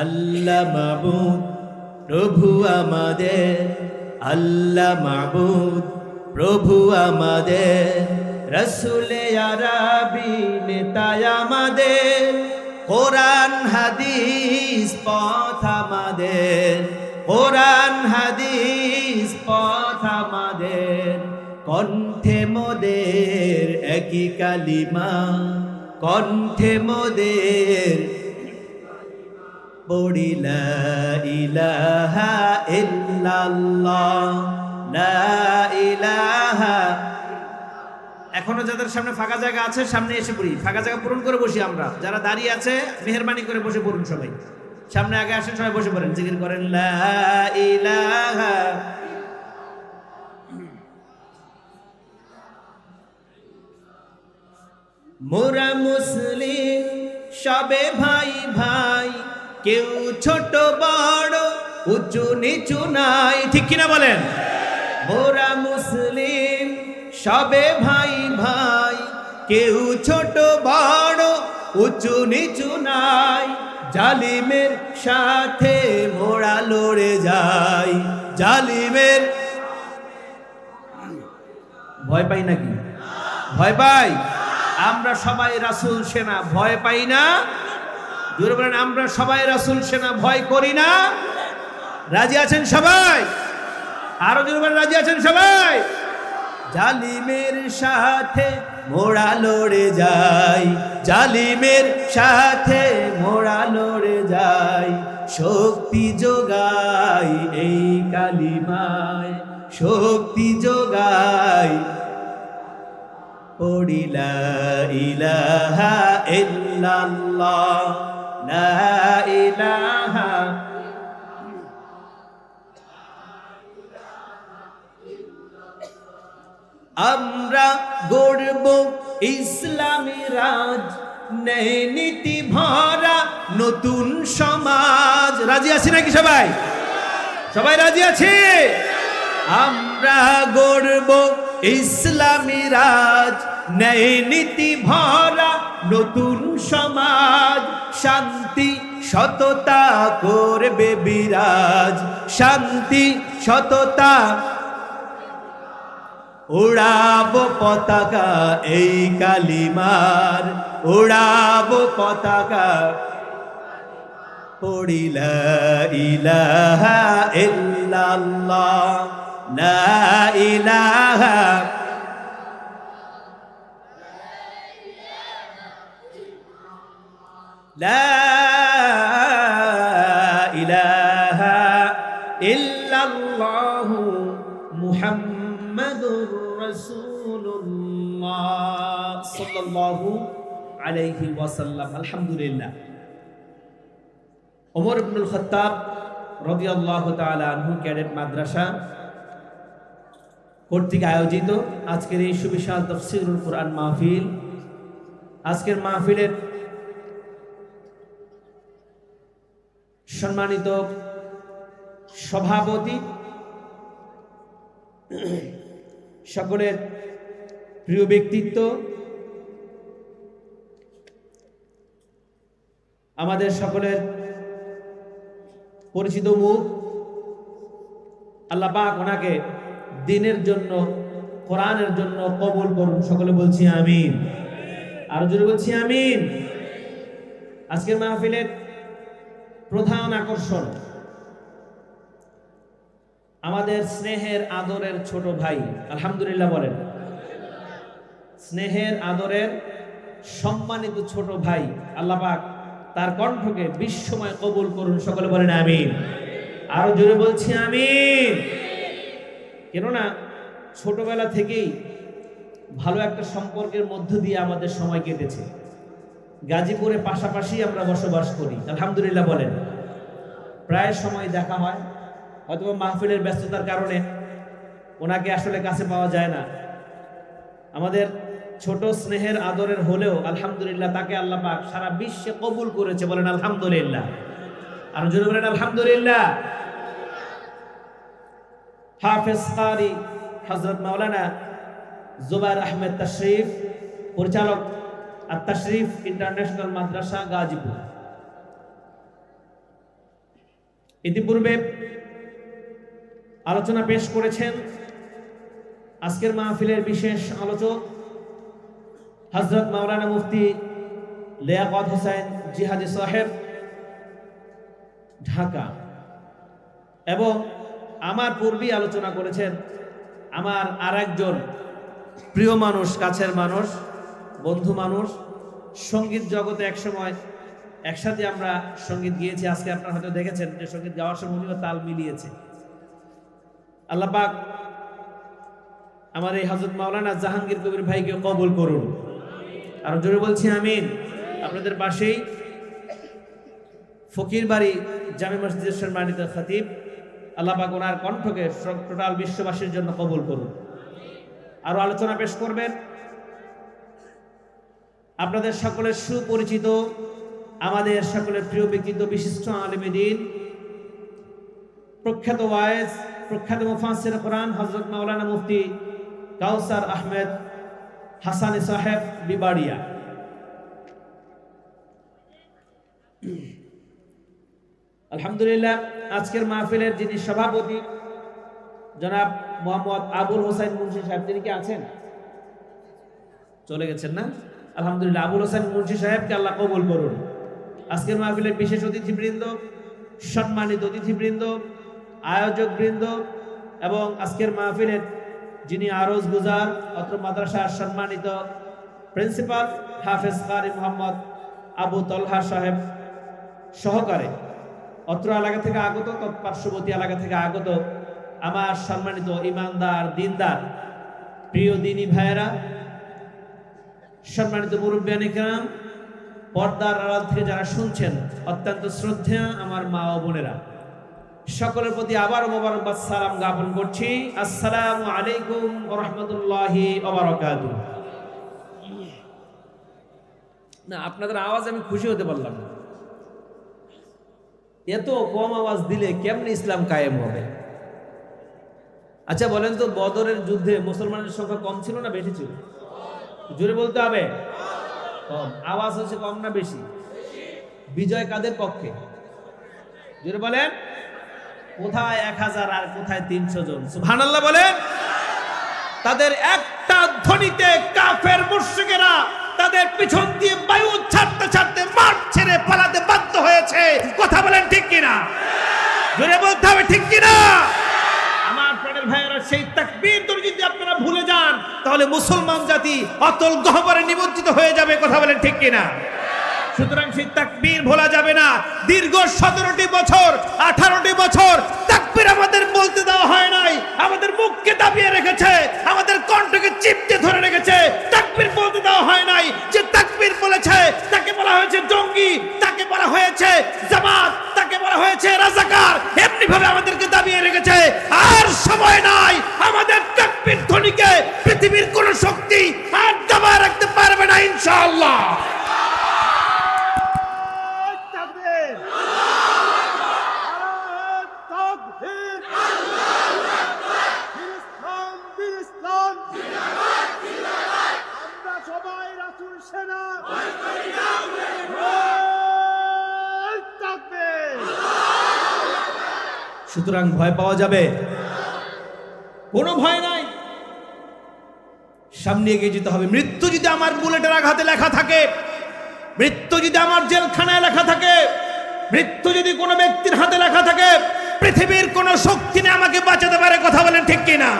আল্লাহ মাবুদ, প্রভু আমাদের। আল্লাহ মাবুদ, প্রভু আমাদের। রসুলে আরবি নেতায় আমাদের। কোরআন, হাদিস, পথ আমাদের। কোরআন, হাদিস, পথ আমাদের। কণ্ঠে মোদের একই কালিমা। কণ্ঠে মোদের পড়ি, লা এখনও যাদের সামনে ফাঁকা জায়গা আছে, সামনে এসে পড়ি। ফাঁকা জায়গা পূরণ করে বসি আমরা। যারা দাঁড়িয়ে আছে, মেহরবানি করে বসে পড়ুন সবাই। সামনে আগে আসেন, সবাই বসে পড়েন। জিকির করেন, লা মোরা মুসলিম, সবে ভাই ভাই। কেউ ছোট, বড়, উঁচু, নিচু নাই। ঠিক কিনা বলেন? মোরা মুসলিম, সবে ভাই ভাই। কেউ ছোট, বড়, উঁচু, নিচু নাই। জালিমের সাথে মোড়া লড়ে যাই। জালিমের ভয় পাই নাকি? ভয় পাই? আমরা সবাই রাসুল সেনা, ভয় পাই না? জোরে বলেন, আমরা সবাই রাসুল সেনা, ভয় করি না। রাজি আছেন সবাই? আরও জোরে বলেন, রাজি আছেন সবাই? জালিমের সাথে মোড়া লড়ে যায় জালিমের সাথে মোড়া লড়ে যায় শক্তি যোগাই এই কালিমায়, শক্তি যোগাই। পড়ি লা ইলাহা ইল্লাল্লাহ। আমরা গড়ব ইসলামী রাজ নীতি ভরা নতুন সমাজ। রাজি আছি নাকি সবাই? সবাই রাজি আছে? আমরা গড়ব ইসলামী রাজ নীতি ভরা নতুন সমাজ। শান্তি, সততা করবে বিরাজ। শান্তি, সততা উড়াবো পতাকা এই কালিমার। উড়াবো পতাকা পড়িলা ইলাহা ইল্লাল্লাহ। লা ইলাহা লা ইলাহা ইল্লাল্লাহ মুহাম্মাদুর রাসূলুল্লাহ সাল্লাল্লাহু আলাইহি ওয়াসাল্লাম। আলহামদুলিল্লাহ। ওমর ইবনুল খত্তাব রাদিয়াল্লাহু তাআলা আনহু ক্যাডেট মাদ্রাসা কর্তৃক আয়োজিত আজকের এই সুবিশাল তফসিরুল কোরআন মাহফিল। আজকের মাহফিলের সম্মানিত সভাপতি সকলের প্রিয় ব্যক্তিত্ব, আমাদের সকলের পরিচিত মুখ, আল্লাহ পাক ওনাকে দিনের জন্য, কোরআনের জন্য কবুল করুন। সকলে বলছি আমিন। আরও জোরে বলছি আমিন। আজকের মাহফিলের প্রধান আকর্ষণ আমাদের স্নেহের আদরের ছোট ভাই, আলহামদুলিল্লাহ বলেন। স্নেহের আদরের সম্মানিত ছোট ভাই, আল্লাহ পাক তার কণ্ঠকে বিশ্বময় কবুল করুন। সকলে বলেন আমিন। আরও জোরে বলছি আমিন। কেননা ছোটবেলা থেকেই ভালো একটা সম্পর্কের মধ্য দিয়ে আমাদের সময় কেটেছে। গাজীপুরে পাশাপাশি আমরা বসবাস করি, আলহামদুলিল্লাহ বলেন। প্রায় সময় দেখা হয় হয়তো মাহফিলের ব্যস্ততার কারণে ওনাকে আসলে কাছে পাওয়া যায় না। আমাদের ছোট স্নেহের আদরের হলেও আলহামদুলিল্লাহ তাকে আল্লাহ পাক সারা বিশ্বে কবুল করেছে বলেন আলহামদুলিল্লাহ। আর যদি বলেন আলহামদুলিল্লাহ। হাফেজ কারি হজরত মাওলানা জুবাইর আহমেদ তশরিফ, পরিচালক আর তশরিফ ইন্টারন্যাশনাল মাদ্রাসা গাজীপুর। ইতিপূর্বে আলোচনা পেশ করেছেন আজকের মাহফিলের বিশেষ আলোচক হজরত মাওলানা মুফতি লিয়াকত হোসেন জিহাদি সাহেব, ঢাকা। এবং আমার পূর্বেই আলোচনা করেছেন আমার আর একজন প্রিয় মানুষ, কাছের মানুষ, বন্ধু মানুষ, সংগীত জগতে একসময় একসাথে আমরা সংগীত গিয়েছি, আজকে আপনারা হয়তো দেখেছেন যে সংগীত গাওয়ার সময় উনিও তাল মিলিয়েছে। আল্লাহ পাক আমার এই হজরত মাওলানা জাহাঙ্গীর কবির ভাইকে কবুল করুন। আর জোরে বলছি, আমিন। আপনাদের পাশেই ফকির বাড়ি জামে মসজিদের সম্মানিত খতিব। আল্লাহ পাক ওনার কণ্ঠকে টোটাল বিশ্ববাসীর জন্য কবুল করুন। আরও আলোচনা পেশ করবেন। আপনাদের সকলের সুপরিচিত, আমাদের সকলের প্রিয় ব্যক্তিত্ব, বিশিষ্ট আলমেদিন প্রখ্যাত ওয়াইজ, প্রখ্যাত মুফাসির কোরআন হজরত মাওলানা মুফতি কাউসার আহমেদ হাসানি সাহেব বিবাড়িয়া। আলহামদুলিল্লাহ, আজকের মাহফিলের যিনি সভাপতি, জনাব মোহাম্মদ আবুল হোসেন মুন্সি সাহেব, তিনি কি আছেন? চলে গেছেন না? আলহামদুলিল্লাহ, আবুল হোসেন মুন্সি সাহেবকে আল্লাহ কবুল করুন। আজকের মাহফিলের বিশেষ অতিথিবৃন্দ, সম্মানিত অতিথিবৃন্দ আয়োজক বৃন্দ এবং আজকের মাহফিলের যিনি আরজ গুজার, অত্র মাদ্রাসার সম্মানিত প্রিন্সিপাল হাফেজ কারি মোহাম্মদ আবু তলহা সাহেব সহকারে অত্র এলাকা থেকে আগত তৎপার্শ্ববর্তী এলাকা থেকে আগত আমার সম্মানিত ইমানদার, দিনদার, প্রিয় দিনী ভাইয়েরা, সম্মানিত মুরব্বিয়ান ইকরাম পর্দার আড়াল থেকে যারা শুনছেন, অত্যন্ত শ্রদ্ধা আমার মা ও বোনেরা। সকলের প্রতি আবার মোবারকবাদ, সালাম জ্ঞাপন করছি। আসসালামু আলাইকুম রাহমাতুল্লাহি না, আপনাদের আওয়াজ আমি খুশি হতে পারলাম না। এত কম আওয়াজ দিলে কেমনি ইসলাম কায়েম হবে? আচ্ছা বলেন তো, বদরের যুদ্ধে মুসলমানের সংখ্যা কম ছিল না বেশি ছিল? জোরে বলতে হবে? কম। আওয়াজ হচ্ছে কম না বেশি? বিজয় কাদের পক্ষে? জোরে বলেন। কোথায় এক হাজার আর কোথায় তিনশো জন? সুবহানাল্লাহ বলেন। তাদের একটা ধ্বনিতে কাফের মুশরিকেরা তাদের পিছন দিয়ে বায়ু ছাড়তে ছাড়তে মাঠ ছেড়ে পালাতে বাধ্য হয়েছে। কথা বলেন ঠিক কিনা? জোরে বলতে হবে ঠিক কিনা? আমার ভাইয়েরা, সেই তাকবীর যদি আপনারা ভুলে যান, তাহলে মুসলমান জাতি অতল গহবরে নিমজ্জিত হয়ে যাবে। কথা বলেন ঠিক কিনা? সুতরাং সেই তাকবীর ভোলা যাবে না। দীর্ঘ সতেরোটি বছর, আঠারোটি বছর তাকবীর আমাদের বলতে দেওয়া হয় নাই। আমাদের মুখকে দাবিয়ে রেখেছে, আমাদের কণ্ঠকে চিপতে ধরে রেখেছে। তাকবীর বলতে দেওয়া হয় নাই যে তাকবীর বলেছে, তাকে বলা হয়েছে জঙ্গি, তাকে বলা হয়েছে জামাত, তাকে বলা হয়েছে রাজাকার এমনি ভাবে আমাদেরকে দাবিয়ে রেখেছে আর সময় নাই আমাদের তাকবীর ধ্বনিকে পৃথিবীর কোন শক্তি আর দাবায় রাখতে পারবে না ইনশাআল্লাহ তাকবীর তাকবীর বীর ইসলাম বীর ইসলাম আমরা সবাই রাসূল সেনা জয় তাকবীর সুতরাং ভয় পাওয়া যাবে? কোনো ভয় নাই। সামনে এগিয়ে যেতে হবে। মৃত্যু যদি আমার বুলেটের আঘাতে লেখা থাকে, মৃত্যু যদি আমার জেলখানায় লেখা থাকে, মৃত্যু যদি কোনো ব্যক্তির হাতে লেখা থাকে, পৃথিবীর কোনো শক্তি নেই আমাকে বাঁচাতে পারে, কথা বলেন ঠিক কিনা?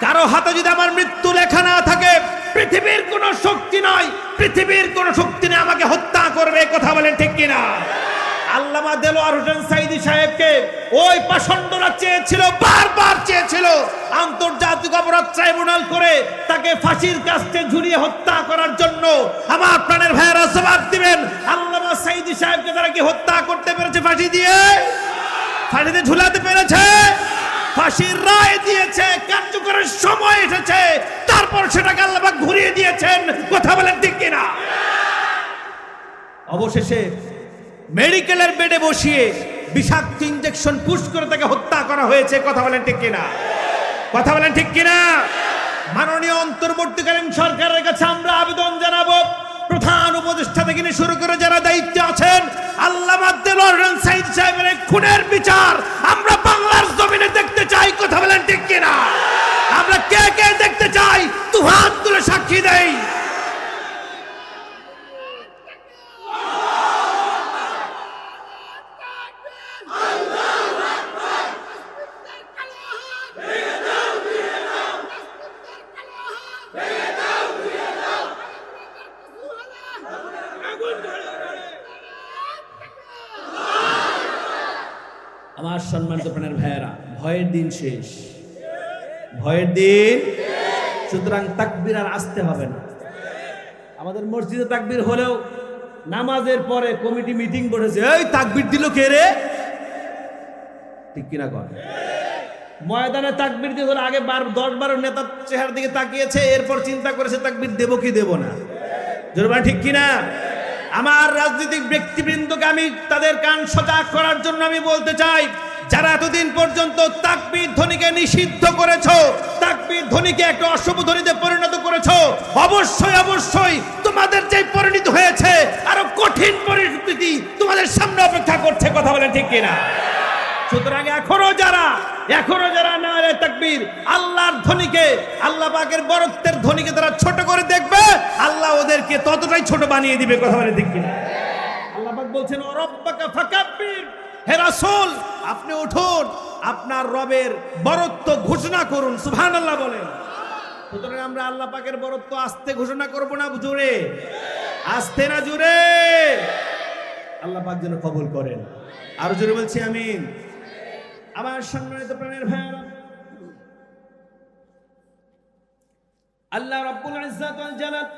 কারও হাতে যদি আমার মৃত্যু লেখা না থাকে, পৃথিবীর কোনো শক্তি নয় পৃথিবীর কোনো শক্তি নেই আমাকে হত্যা করবে, কথা বলেন ঠিক কিনা? আল্লামা দেলোয়ার হোসেন সাইদি সাহেবকে ওই পাষণ্ডরা চেয়েছিল, বারবার চেয়েছিল আন্তর্জাতিক অপরাধ ট্রাইব্যুনাল করে তাকে ফাঁসির কাছে ঝুলিয়ে হত্যা করার জন্য। আমার প্রাণের ভাইয়েরা জবাব দিবেন। আল্লামা সাইদি সাহেবকে তারা কি হত্যা করতে পেরেছে ফাঁসি দিয়ে? ফাঁসিতে ঝুলাতে পেরেছে? ফাঁসির রায় দিয়েছে, কার্যকরের সময় এসেছে। তারপর সেটাকে আল্লাহ ঘুরিয়ে দিয়েছেন। কথা বলেন ঠিক কিনা? অবশেষে মেডিকেলের বেডে বসিয়ে বিষাক্ত ইঞ্জেকশন পুশ করে তাকে হত্যা করা হয়েছে। কথা বলেন ঠিক কিনা? কথা বলেন ঠিক কিনা? মাননীয় অন্তর্বর্তীকালীন সরকারের কাছে আমরা আবেদন জানাব। প্রধান উপদেষ্টা থেকে শুরু করে যারা দায়িত্বে আছেন আল্লাহ সাহেবের খুনের বিচার আমরা বাংলার জমিনে দেখতে চাই। কথা বলেন ঠিক কিনা? আমরা কে কে দেখতে চাই? তু হাত তুলে সাক্ষী দেই আমার সম্মানিত প্রাণের ভাইয়েরা ভয়ের দিন শেষ। ভয়ের দিন। সুতরাং তাকবির আর আসতে হবে না। আমাদের মসজিদে তাকবির হলেও নামাজের পরে কমিটি মিটিং বসেছে, এই তাকবির দিল কে রে? ঠিক কিনা কর ময়দানে তাকবির দিয়ে ধরে আগে বার, দশ বারো নেতার চেহার দিকে তাকিয়েছে, এরপর চিন্তা করেছে, তাকবির দেবো কি দেবো না? জোরবান ঠিক কিনা? আমার রাজনৈতিক ব্যক্তিবৃন্দকে আমি তাদের কান সজাগ করার জন্য আমি বলতে চাই যারা এতদিন পর্যন্ত তাকবীর ধ্বনিকে নিষিদ্ধ করেছ, তাকবীর ধ্বনিকে একটা অশুভ ধ্বনিতে পরিণত করেছ, অবশ্যই অবশ্যই তোমাদের যে পরিণত হয়েছে, আরও কঠিন পরিস্থিতি তোমাদের সামনে অপেক্ষা করছে, কথা বলেন ঠিক কিনা? সুতরাং এখনও যারা এখনও যারা না তাকবীর, আল্লাহর ধ্বনিকে, আল্লাহ পাকের বরত্বের ধ্বনিকে তারা ছোট করে দেখবে, আল্লাহ ওদেরকে ততটাই ছোট বানিয়ে দিবে, কথা বলে কিনা? আল্লাহ পাক বলছেন রব্বাকা ফাকাব্বির। হে রাসূল, আপনি উঠুন, আপনার রবের বরত্ব ঘোষণা করুন, সুবহানাল্লাহ বলেন। সুতরাং আমরা আল্লাহ পাকের বরত্ব আস্তে ঘোষণা করব না, জোরে? আস্তে না জোরে? আল্লাহ পাক যেন কবুল করেন। আরও জোরে বলছি, আমিন। আমার সম্মানিত প্রাণের ভাইয়েরা, আল্লাহ রাব্বুল ইজ্জাত জালাল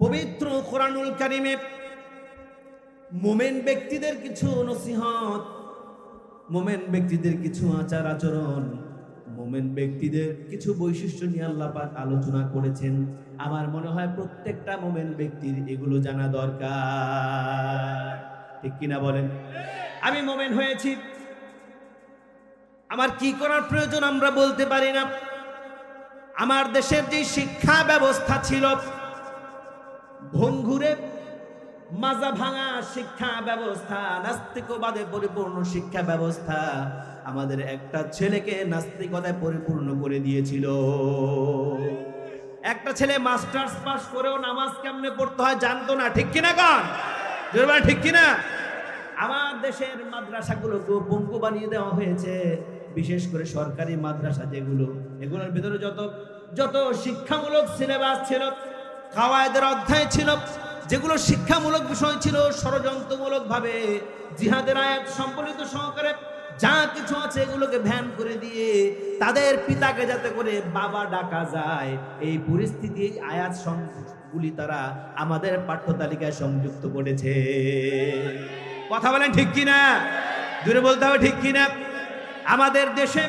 পবিত্র কোরআনুল কারিমে মোমেন ব্যক্তিদের কিছু নসিহত, মোমেন ব্যক্তিদের কিছু আচার আচরণ, মোমেন ব্যক্তিদের কিছু বৈশিষ্ট্য নিয়ে আল্লাহ পাক আলোচনা করেছেন। আমার মনে হয় প্রত্যেকটা মোমেন ব্যক্তির এগুলো জানা দরকার। ঠিক কিনা বলেন? আমি মোমেন হয়েছি। আমার কি করার প্রয়োজন আমরা বলতে পারি না। আমার দেশের যে শিক্ষা ব্যবস্থা ছিল ভঙ্গুরে মাজা ভাঙা শিক্ষা ব্যবস্থা, নাস্তিকবাদে পরিপূর্ণ শিক্ষা ব্যবস্থা আমাদের একটা ছেলেকে নাস্তিকতায় পরিপূর্ণ করে দিয়েছিল। একটা ছেলে মাস্টার্স পাস করেও নামাজ কেমনে পড়তে হয় জানতো না, ঠিক কিনা কন? ঠিক কিনা? আমার দেশের মাদ্রাসাগুলোকে পঙ্গু বানিয়ে দেওয়া হয়েছে, বিশেষ করে সরকারি মাদ্রাসা যেগুলো, এগুলোর ভিতরে যত যত শিক্ষামূলক সিলেবাস ছিল, কাওয়ায়দের অধ্যায় ছিল যেগুলো শিক্ষামূলক বিষয় ছিল ষড়যন্ত্রমূলক ভাবে জিহাদের আয়াত সম্বলিত সহকারে যা কিছু আছে এগুলোকে ভ্যান করে দিয়ে তাদের পিতাকে যাতে করে বাবা ডাকা যায়, এই পরিস্থিতি আয়াত গুলি তারা আমাদের পাঠ্য তালিকায় সংযুক্ত করেছে। কথা বলেন ঠিক কিনা? দূরে বলতে হবে ঠিক কিনা? আমাদের দেশে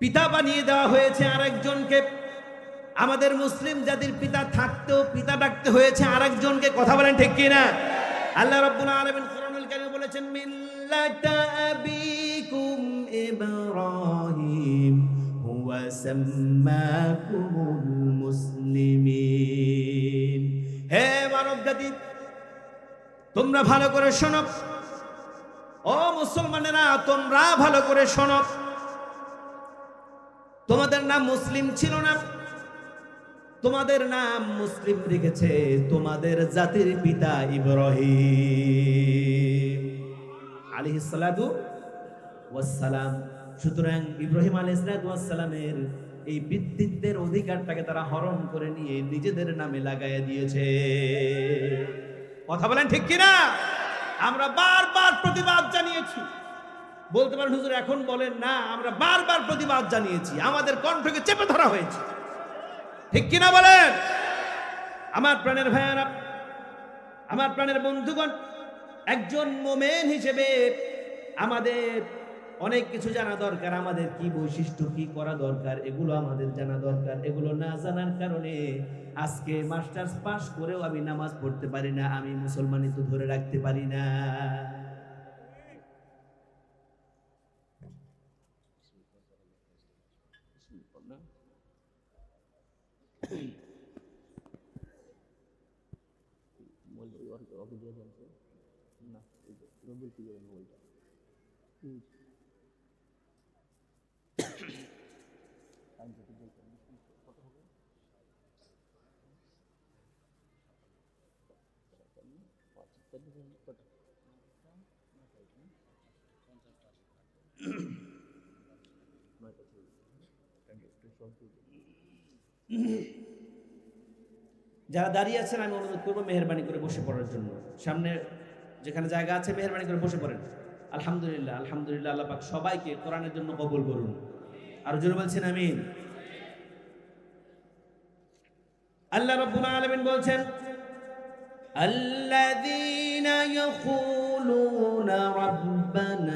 পিতা বানিয়ে দেওয়া হয়েছে আরেকজনকে। আমাদের মুসলিম জাতির পিতা থাকতেও পিতা ডাকতে হয়েছে আরেকজনকে কথা বলেন ঠিক কিনা? আল্লাহ রাব্বুল আলামিন কোরআনুল কারীমে বলেছেন, মিল্লাতা আবিকুম ইব্রাহিম, হুয়া সাম্মাকুমুল মুসলিমিন। হে মানব জাতি, তোমরা ভালো করে শোনো। ও মুসলমানেরা, তোমরা ভালো করে শোনো। তোমাদের নাম মুসলিম ছিল না। তোমাদের নাম মুসলিম রেখেছে তোমাদের জাতির পিতা ইব্রাহিম। সালাতু ওয়াসসালাম সুতরাং ইব্রাহিম সালাতু ওয়াসসালামের এই বৃত্তিত্বের অধিকারটাকে তারা হরণ করে নিয়ে নিজেদের নামে লাগাইয়া দিয়েছে। কথা বলেন ঠিক কিনা? আমরা বারবার প্রতিবাদ জানিয়েছি। বলতে পারেন, হুজুর, এখন বলেন, না, আমরা বারবার প্রতিবাদ জানিয়েছি। আমাদের কণ্ঠকে চেপে ধরা হয়েছে। ঠিক কিনা বলেন? আমার প্রাণের ভাইয়ারা, আমার প্রাণের বন্ধুগণ, একজন মোমেন হিসেবে আমাদের অনেক কিছু জানা দরকার। আমাদের কি বৈশিষ্ট্য, কি করা দরকার, এগুলো আমাদের জানা দরকার। এগুলো না জানার কারণে আজকে মাস্টার্স পাস করেও আমি নামাজ পড়তে পারি না, আমি মুসলমানিত ধরে রাখতে পারি না। না রবির কি যাবেন বইটা Thank you. যারা দাঁড়িয়ে আছেন আমি অনুরোধ করবো মেহরবানি করে বসে পড়ার জন্য সামনে যেখানে জায়গা আছে মেহরবানি করে বসে পড়েন আলহামদুলিল্লাহ আলহামদুলিল্লাহ আল্লাহ পাক সবাইকে কোরআনের জন্য কবুল করুন আর জোরে বলছেন আমিন আল্লাহ রাব্বুল আলামিন বলছেন الذين يقولون ربنا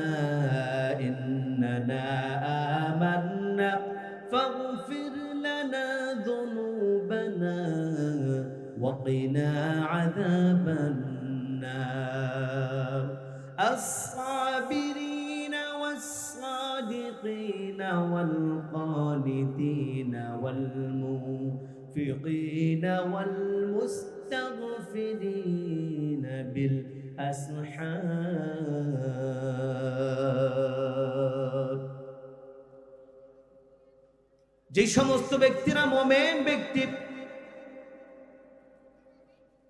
وقنا عذاب النار الصابرين والصادقين والقانتين والمنفقين والمستغفرين بالأسحار যে সমস্ত ব্যক্তিরা মোমেন ব্যক্তি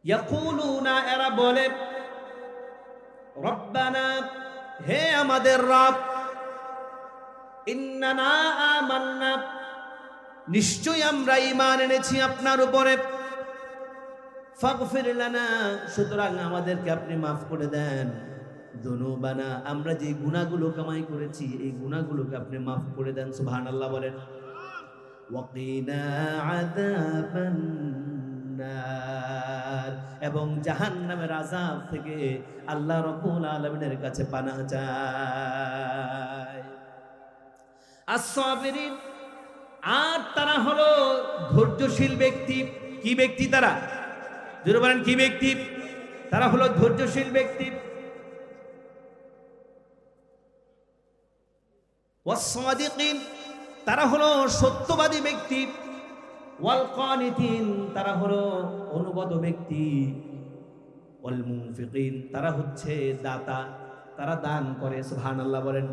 ইয়াকুলুনা, এরা বলে হে আমাদের রব, ইন্নানা নিশ্চয় আমরা ঈমান এনেছি আপনার উপরে। ফাগফির সুতরাং আমাদেরকে আপনি মাফ করে দেন। দুনুবানা, আমরা যে গুনাহগুলো কামাই করেছি, এই গুনাহগুলোকে আপনি মাফ করে দেন, সুবহানাল্লাহ বলেন। ওয়াকিনা আযাবান এবং জাহান্নামের আযাব থেকে আল্লাহ রাব্বুল আলামিনের কাছে চায় আস-সাবিরিন, আর তারা হলো ধৈর্যশীল ব্যক্তি। কি ব্যক্তি তারা? জোরে বলেন, কি ব্যক্তি? তারা হলো ধৈর্যশীল ব্যক্তি। তারা হলো সত্যবাদী ব্যক্তি। ওয়াল কানিতিন, তারা হলো অনুগত ব্যক্তি। ওয়াল মুনফিকিন, তারা হচ্ছে দাতা, তারা দান করে, সুবহানাল্লাহ বলেন।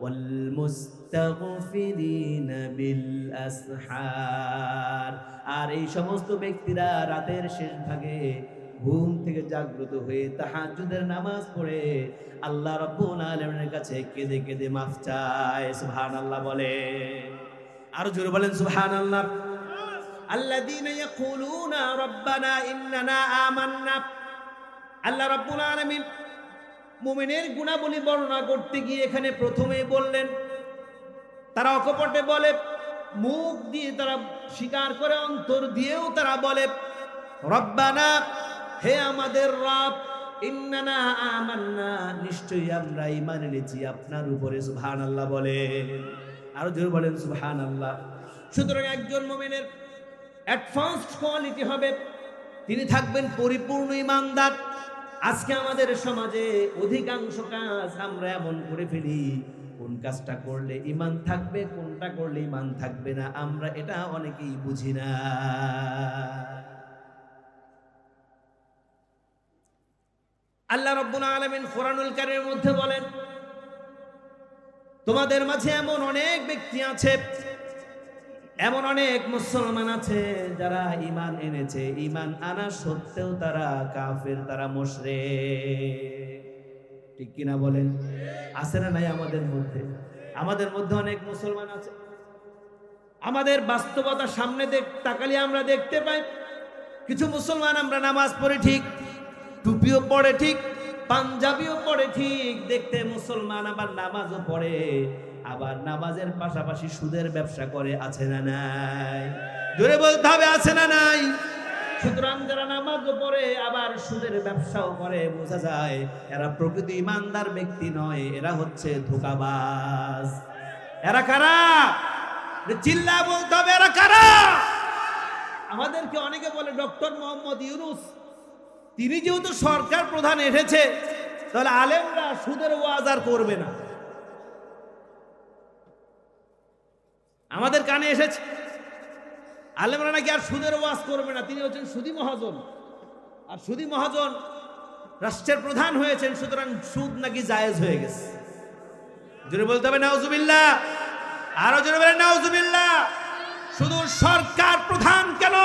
ওয়াল মুস্তাগফিরিনা বিল আসহার, আর এই সমস্ত ব্যক্তিরা রাতের শেষ ভাগে ঘুম থেকে জাগ্রত হয়ে তাহাজ্জুদের নামাজ পড়ে, আল্লাহ রাব্বুল আলামিনের কাছে কেঁদে কেঁদে মাফ চায়, সুবহানাল্লাহ বলে। আরও জোরে বলেন, সুবহানাল্লাহ। আল্লাযীনা ইয়াকুলুনা রাব্বানা ইন্নানা আমান্না। আল্লাহ রাব্বুল আলামিন মুমিনের গুণাবলী বর্ণনা করতে গিয়ে এখানে প্রথমে বললেন, তারা অকপটে বলে, মুখ দিয়ে তারা স্বীকার করে, অন্তর দিয়েও তারা বলে, রব্বানা, হে আমাদের রব, ইন্নানা আমান্না, নিশ্চয়ই আমরা ঈমান এনেছি আপনার উপরে, সুবহানাল্লাহ বলে। আরও জোরে বলেন, সুবহানাল্লাহ। সুতরাং একজন মুমিনের ফার্স্ট কোয়ালিটি হবে। তিনি থাকবেন পরিপূর্ণ ইমানদার। আজকে আমাদের সমাজে অধিকাংশ কাজ আমরা এমন করে ফেলি, কোন কাজটা করলে ইমান থাকবে, কোনটা করলে ইমান থাকবে না, আমরা এটা অনেকেই বুঝি না। আল্লাহ রব্বুল আলামিন কোরআনুল কারীমের মধ্যে বলেন, তোমাদের মাঝে এমন অনেক ব্যক্তি আছে এমন অনেক মুসলমান আছে যারা ইমান এনেছে। ইমান আনা সত্ত্বেও তারা কাফের, তারা মোশরে ঠিক কিনা বলেন? আছে না নাই আমাদের মধ্যে? আমাদের মধ্যে অনেক মুসলমান আছে। আমাদের বাস্তবতা সামনে দেখ, তাকালে আমরা দেখতে পাই। কিছু মুসলমান আমরা নামাজ পড়ে ঠিক, টুপিও পড়ে ঠিক, পাঞ্জাবিও পড়ে ঠিক, দেখতে মুসলমান আবার নামাজও পড়ে। আবার নামাজের পাশাপাশি সুদের ব্যবসা করে, আছে না নাই? জোরে বলতে হবে, আছে না নাই? সুতরাং যারা নামাজও পড়ে, আবার সুদের ব্যবসাও করে, বোঝা যায় এরা প্রকৃত ইমানদার ব্যক্তি নয়, এরা হচ্ছে এরা কারা? চিল্লা বলতে হবে, এরা কারা? আমাদেরকে অনেকে বলে, ডক্টর মোহাম্মদ ইউনুস, তিনি যেহেতু সরকার প্রধান এসেছে, তাহলে আলেমরা সুদের ওয়াজ আর করবে না। আমাদের কানে এসেছে। আলেমরা নাকি আর সুদের ওয়াজ করবে না। তিনি হচ্ছেন সুদী মহাজন। আর সুদী মহাজন রাষ্ট্রের প্রধান হয়েছেন, সুতরাং সুদ নাকি জায়েজ হয়ে গেছে। জোরে বলতে হবে, নাউজুবিল্লাহ। আরও জোরে বলেন, নাউজুবিল্লাহ। শুধু সরকার প্রধান কেন?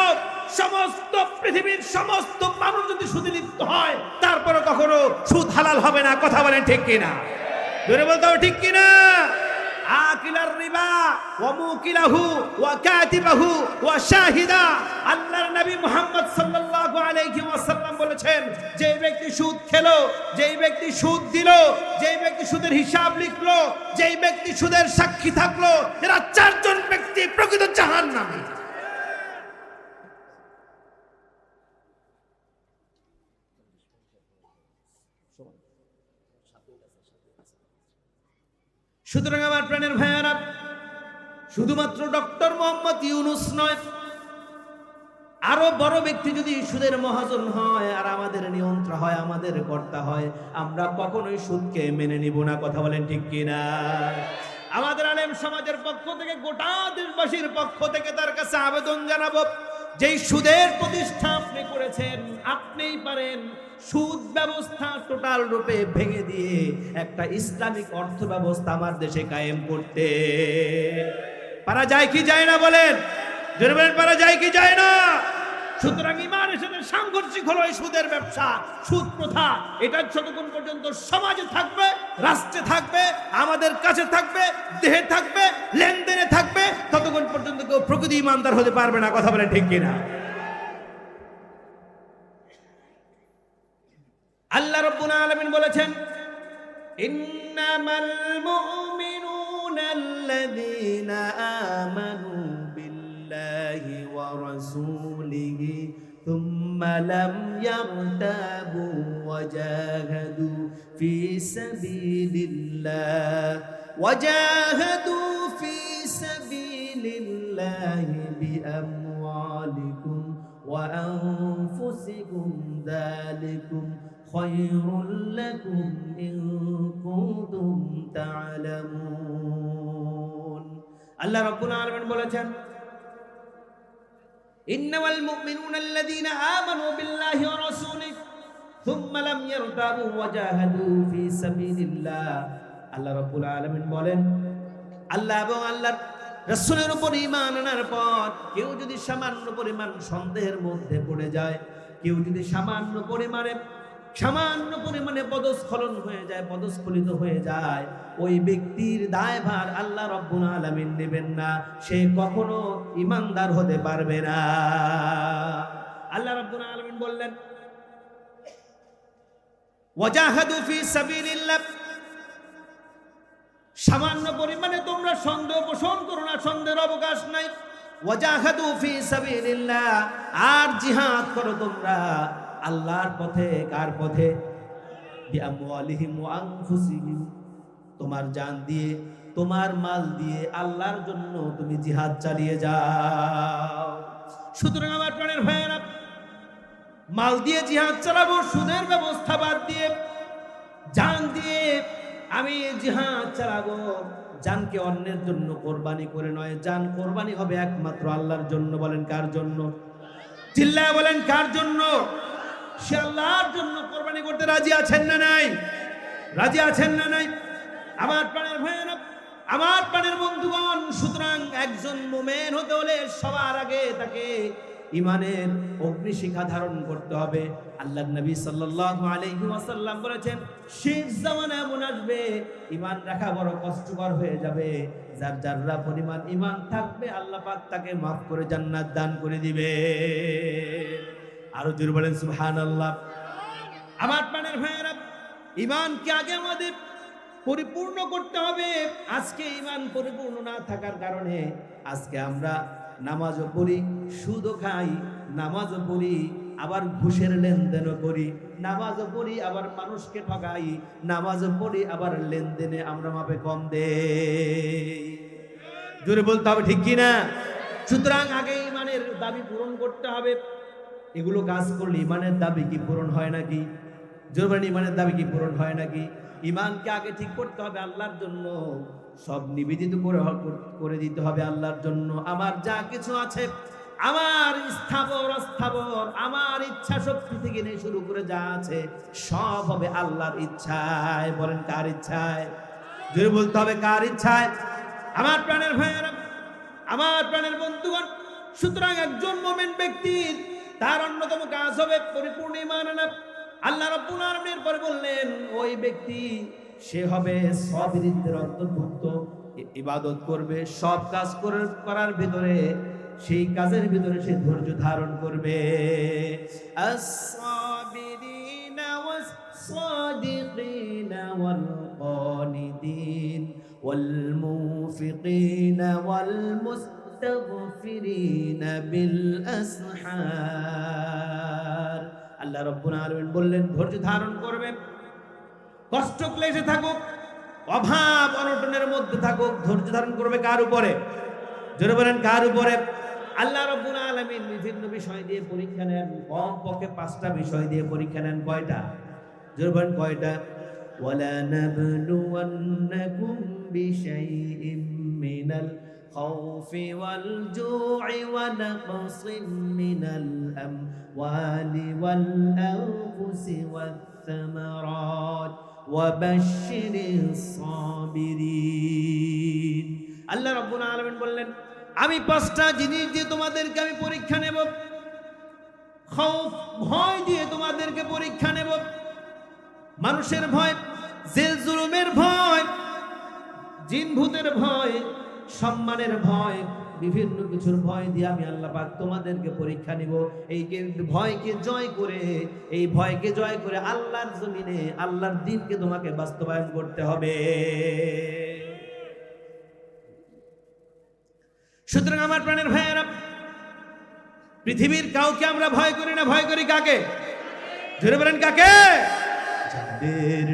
সমস্ত পৃথিবীর সমস্ত মানুষ যদি সুদে লিপ্ত হয় তারপরে কখনো সুদ হালাল হবে না। কথা বলেন ঠিক কিনা? জোরে বলতে হবে, ঠিক কিনা? আকিলার রিবা ওয়া মুকিলাহু ওয়া কাতিবাহু ওয়া শাহিদা। আল্লাহর নবী মুহাম্মদ সাল্লাল্লাহু আলাইহি ওয়াসাল্লাম বলেছেন যে ব্যক্তি সুদ খেলো, যেই ব্যক্তি সুদ দিল, যেই ব্যক্তি সুদের হিসাব লিখলো, যেই ব্যক্তি সুদের সাক্ষী থাকল, এরা চারজন ব্যক্তি প্রকৃত জাহান্নামী। সুতরাং আমার প্রাণের ভাইয়ারা, শুধুমাত্র ডক্টর মোহাম্মদ ইউনুস নয়, আরও বড় ব্যক্তি যদি সুদের মহাজন হয় আর আমাদের নিয়ন্ত্রণ হয়, আমাদের কর্তা হয়, আমরা কখনোই সুদকে মেনে নিব না, কথা বলেন ঠিক কিনা? আমাদের আলেম সমাজের পক্ষ থেকে, গোটা দেশবাসীর পক্ষ থেকে তার কাছে আবেদন জানাব, যেই সুদের প্রতিষ্ঠা আপনি করেছেন, আপনিই পারেন সুদ ব্যবস্থা টোটাল রূপে ভেঙে দিয়ে একটা ইসলামিক অর্থ ব্যবস্থা আমার দেশে কায়েম করতে। পারা যায় কি যায় না বলেন? পারা যায় কি যায় না? সুতরাং ইমানের সাথে সাংঘর্ষিক হলো এই সুদের ব্যবসা। সুদ প্রথা, এটা যতক্ষণ পর্যন্ত সমাজে থাকবে, রাষ্ট্রে থাকবে, আমাদের কাছে থাকবে, দেহে থাকবে, লেনদেনে থাকবে, ততক্ষণ পর্যন্ত কেউ প্রকৃতি ইমানদার হতে পারবে না, কথা বলে ঠিক কিনা? আল্লাহ রব্বুল আলামিন বলেছেন ইন্নামাল মুমিনুনা আল্লাযীনা আমানু বিল্লাহি ওয়া রাসূলিহি থুম্মা লাম ইয়ারতাবু ওয়া জাহাদু ফি সাবিলিল্লাহ ওয়া জাহাদু ফি সাবিলিল্লাহি বিআমওয়ালিকুম وأنفسكم ذلكم خير لكم إن كنتم تعلمون আল্লাহ রাব্বুল আলামিন বলেছেন ইন্নামাল মুমিনুনা আল্লাযীনা আমানু বিল্লাহি ওয়া রাসূলিহি থুম্মা লাম ইয়ারতাবু ওয়া জাহাদু ফি সাবিলিল্লাহ আল্লাহ রাব্বুল আলামিন বলেন আল্লাহ এবং আল্লাহর রসুলের উপর ইমান আনার পর কেউ যদি সামান্য পরিমাণ সন্দেহের মধ্যে পড়ে যায় কেউ যদি সামান্য পরিমাণে সামান্য পরিমাণে পদস্খলন হয়ে যায় পদস্খলিত হয়ে যায়। ওই ব্যক্তির দায়ভার আল্লাহ রব্বুল আলামিন নেবেন না। সে কখনো ইমানদার হতে পারবে না। আল্লাহ রব্বুল আলামিন বললেন সামান্য পরিমাণে তোমরা সন্দেহ পোষণ করো না, সন্দেহের অবকাশ নাই। ওয়াজাহাদু ফি সাবিলিল্লাহ। আর জিহাদ করো তোমরা। আল্লাহর পথে, কার পথে? তোমার জান দিয়ে, তোমার মাল দিয়ে আল্লাহর জন্য তুমি জিহাদ চালিয়ে যাও। সুতরাং আমার প্রাণের ভাইয়েরা, মাল দিয়ে জিহাদ চালাবো, সুদের ব্যবস্থা বাদ দিয়ে, জান দিয়ে আমি জিহাদ চালাবো। জানকে অন্যের জন্য কোরবানি করে নয়, জান কোরবানি হবে একমাত্র আল্লাহর জন্য। বলেন কার জন্য? চিল্লায় বলেন কার জন্য? সে আল্লাহর জন্য কোরবানি করতে রাজি আছেন না নাই? রাজি আছেন না নাই? আমার প্রাণের ভাইয়েরা আমার প্রাণের বন্ধুগণ, সুতরাং একজন মোমেন হতে হলে সবার আগে তাকে ইমানের অগ্নিশিখা ধারণ করতে হবে। আল্লাহ নবী সাল্লাল্লাহু আলাইহি ওয়াসাল্লাম বলেছেন শেষ জামানা এমন আসবে ইমান রাখা বড় কষ্টকর হয়ে যাবে। যার যাররা পরিমাণ ইমান থাকবে, আল্লাহ পাক তাকে মাফ করে জান্নাত দান করে দিবে আরও জোর বলেন, সুবহানাল্লাহ। আমার প্রাণের ভাইয়েরা ইমানকে আগে আমাদের পরিপূর্ণ করতে হবে। আজকে ইমান পরিপূর্ণ না থাকার কারণে আজকে আমরা নামাজও পড়ি, সুদও খাই, নামাজও পড়ি, আবার ঘুষের লেনদেনও করি। নামাজও পড়ি, আবার মানুষকে ঠকাই। নামাজও পড়ি, আবার লেনদেনে আমরা মাপে কম দে জোরে বলতে হবে ঠিক কিনা? সুতরাং আগে ইমানের দাবি পূরণ করতে হবে। এগুলো কাজ করলে ইমানের দাবি কি পূরণ হয় নাকি? জোর বলেন ইমানের দাবি কি পূরণ হয় নাকি? ইমানকে আগে ঠিক করতে হবে আল্লাহর জন্য। সব নিবেদিত করে করে দিতে হবে আল্লাহর জন্য। আমার যা কিছু আছে, আমার স্থাবর, অস্থাবর, আমার ইচ্ছা শক্তি থেকে নিয়ে শুরু করে যা আছে, সব হবে আল্লাহর ইচ্ছায়। বলেন, কার ইচ্ছায়? জোরে বলতে হবে, কার ইচ্ছায়? আমার প্রাণের ভাইয়েরা, আমার প্রাণের বন্ধুগণ, সুতরাং একজন মোমেন ব্যক্তির তার অন্যতম কাজ হবে পরিপূর্ণ ইমান আনা। আল্লাহ রাব্বুল আলামিনের পরে বললেন, ওই ব্যক্তি, সে হবে সবিরিতদের অন্তর্ভুক্ত ইবাদত করবে, সব কাজ করে- করার ভিতরে, সেই কাজের ভিতরে সে ধৈর্য ধারণ করবে। as-sabirin was-sadiqin wal-qanitin মুস্তাগফিরিন বিল আসহার আল্লাহ রব্বুল আলামিন বললেন, ধৈর্য ধারণ করবে। কষ্ট ক্লেশে থাকুক, অভাব অনটনের মধ্যে থাকুক, ধৈর্য ধারণ করবে কার উপরে? জোরে বলেন, কার উপরে? আল্লাহ রব্বুল আলামিন বিভিন্ন বিষয় দিয়ে পরীক্ষা নেন কম পক্ষে পাঁচটা বিষয় দিয়ে পরীক্ষা নেন, কয়টা? জোরে বলেন, কয়টা? ওয়ালা নাবলুওয়ান্নাকুম বিশাইইম মিনাল الخوف والجوع ونقص من الأموال والأنفس والثمرات وبشر الصابرين আল্লাহ রাব্বুল আলামিন বললেন আমি পাঁচটা জিনিস দিয়ে তোমাদেরকে আমি পরীক্ষা নেব খৌফ ভয় দিয়ে তোমাদেরকে পরীক্ষা নেব মানুষের ভয় জেল জুলুমের ভয় জিন ভূতের ভয় সম্মানের ভয়, বিভিন্ন কিছুর ভয় দিয়ে আমি আল্লাহ তোমাদেরকে পরীক্ষা নিব। এই ভয়কে জয় করে, এই ভয়কে জয় করে আল্লাহর জমিনে, আল্লাহর দিনকে তোমাকে বাস্তবায়ন করতে হবে। সুতরাং আমার প্রাণের ভাইয়েরা, পৃথিবীর কাউকে আমরা ভয় করি না, ভয় করি কাকে? ধরে বলেন কাকে?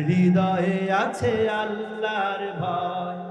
হৃদয়ে আছে আল্লাহর ভয়।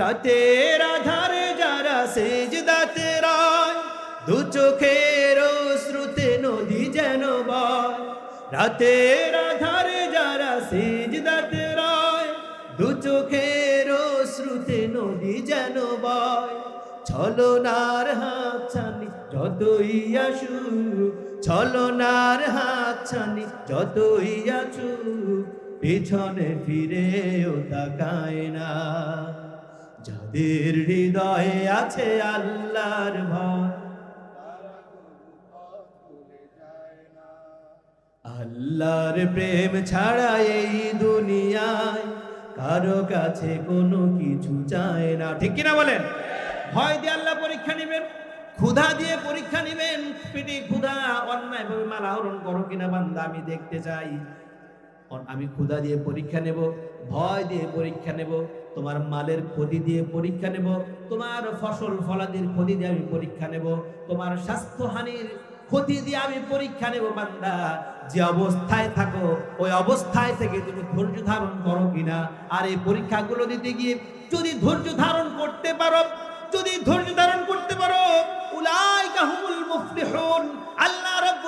রাতের আধারে যারা সেজদাতে রয় দু চোখের শ্রুতে নদী যেন বয়। রাতের আধারে যারা সেজদাতে রয় দু চোখের শ্রুতে নদী যেন বয়। ছলনার হাত ছানি যতই আসুক ছলনার হাত ছানি যতই আসুক পেছনে ফিরেও তাকায় না। যাদের হৃদয়ে আছে আল্লাহর ভয় আল্লাহর প্রেম ছাড়া এই দুনিয়ায় কারও কাছে কোনো কিছু চায় না। ঠিক কিনা বলেন? ভয় দিয়ে আল্লাহ পরীক্ষা নেবেন, ক্ষুধা দিয়ে পরীক্ষা নেবেন, পেটে ক্ষুধা অন্যায়ভাবে মাল আহরণ করো কিনা বান্দা, আমি দেখতে চাই। আমি ক্ষুধা দিয়ে পরীক্ষা নেব ভয় দিয়ে পরীক্ষা নেব, তোমার মালের ক্ষতি দিয়ে পরীক্ষা নেব, তোমার ফসল ফলাদির ক্ষতি দিয়ে আমি পরীক্ষা নেব, তোমার স্বাস্থ্যহানির ক্ষতি দিয়ে আমি পরীক্ষা নেব বান্দা। যে অবস্থায় থাকো, ওই অবস্থায় থেকে তুমি ধৈর্য ধারণ করো কিনা? আর এই পরীক্ষাগুলো দিতে গিয়ে যদি ধৈর্য ধারণ করতে পারো, যদি ধৈর্য ধারণ করতে পারো, উলাইকা হুমুল মুফলিহুন, আল্লাহ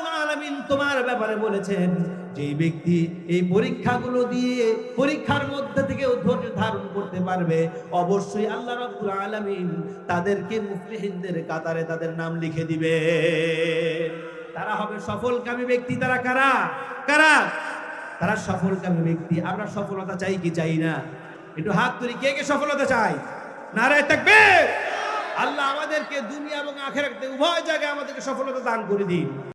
রাব্বুল আলামিন তোমার ব্যাপারে বলেছেন, যে ব্যক্তি এই পরীক্ষাগুলো দিয়ে পরীক্ষার মধ্যে থেকেও ধৈর্য ধারণ করতে পারবে, অবশ্যই আল্লাহ রাব্বুল আলামিন তাদেরকে মুফলিহিনদের কাতারে তাদের নাম লিখে দিবে। তারা হবে সফলকামী ব্যক্তি, তারা কারা? কারা? তারা সফলকামী ব্যক্তি। আমরা সফলতা চাই কি চাই না? একটু হাত তুলি, কে কে সফলতা চাই নারায় থাকবে আল্লাহ আমাদেরকে দুনিয়া এবং আখেরাতে উভয় জায়গায় আমাদেরকে সফলতা দান করে দিন।